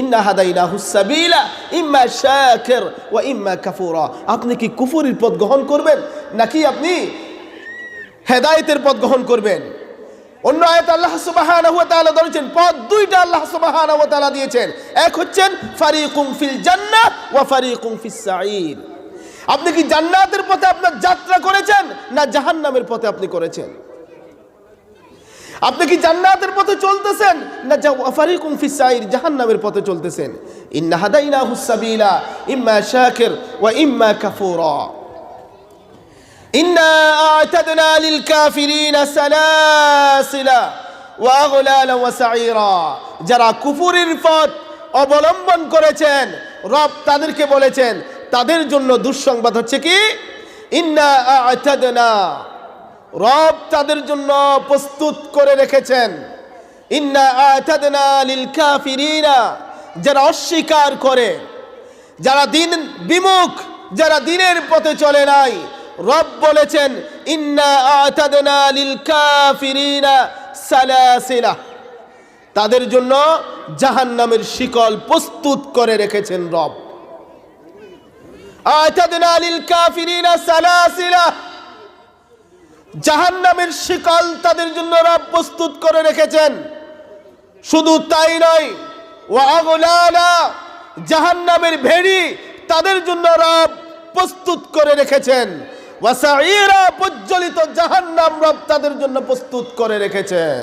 ইন্না হাদাইনা হুসাবিলা ইম্মা শাকির ওয়া ইম্মা কাফুরা। আপনি কি কুফুরির পথ গ্রহণ করবেন, নাকি আপনি হেদায়েতের পথ গ্রহণ করবেন? অন্য আয়াত আল্লাহ সুবহানাহু ওয়া তাআলা ধরেছেন, পথ দুইটা আল্লাহ সুবহানাহু ওয়া তাআলা দিয়েছেন। এক হচ্ছেন, ফারিকুম ফিল জান্নাহ ওয়া ফারিকুম ফিস সাঈর। আপনি কি জান্নাতের পথে আপনার যাত্রা করেছেন, না জাহান্নামের পথে আপনি করেছেন? আপনি কি জান্নাতের পথে চলতেছেন না যা ফারিকুম ফিস সাঈর জাহান্নামের পথে চলতেছেন ইন্না হাদাইনাহুস সাবিলা ইম্মা শাকির ওয়া ইম্মা কাফুরা إنا أعتدنا للكافرين سلاسل وأغلالا وسعيرا যারা কুফুরির পথ অবলম্বন করেছেন রব তাদেরকে বলেছেন তাদের জন্য দুঃসংবাদ হচ্ছে কি ইন্না আ'তাদনা রব তাদের জন্য প্রস্তুত করে রেখেছেন। যারা অস্বীকার করে, যারা দিন বিমুখ, যারা দিনের পথে চলে নাই, রব বলেছেন তাদের জন্য জাহান্নামের শিকল প্রস্তুত করে রেখেছেন রব। আতাদনা লিল কাফিরিনা সালাসিলা। জাহান্নামের শিকল তাদের জন্য রব প্রস্তুত করে রেখেছেন। শুধু তাই নয় জাহান নামের ভেড়ি তাদের জন্য রব প্রস্তুত করে রেখেছেন। ওয়াসাইরা জাহান জাহান্নাম রব তাদের জন্য প্রস্তুত করে রেখেছেন।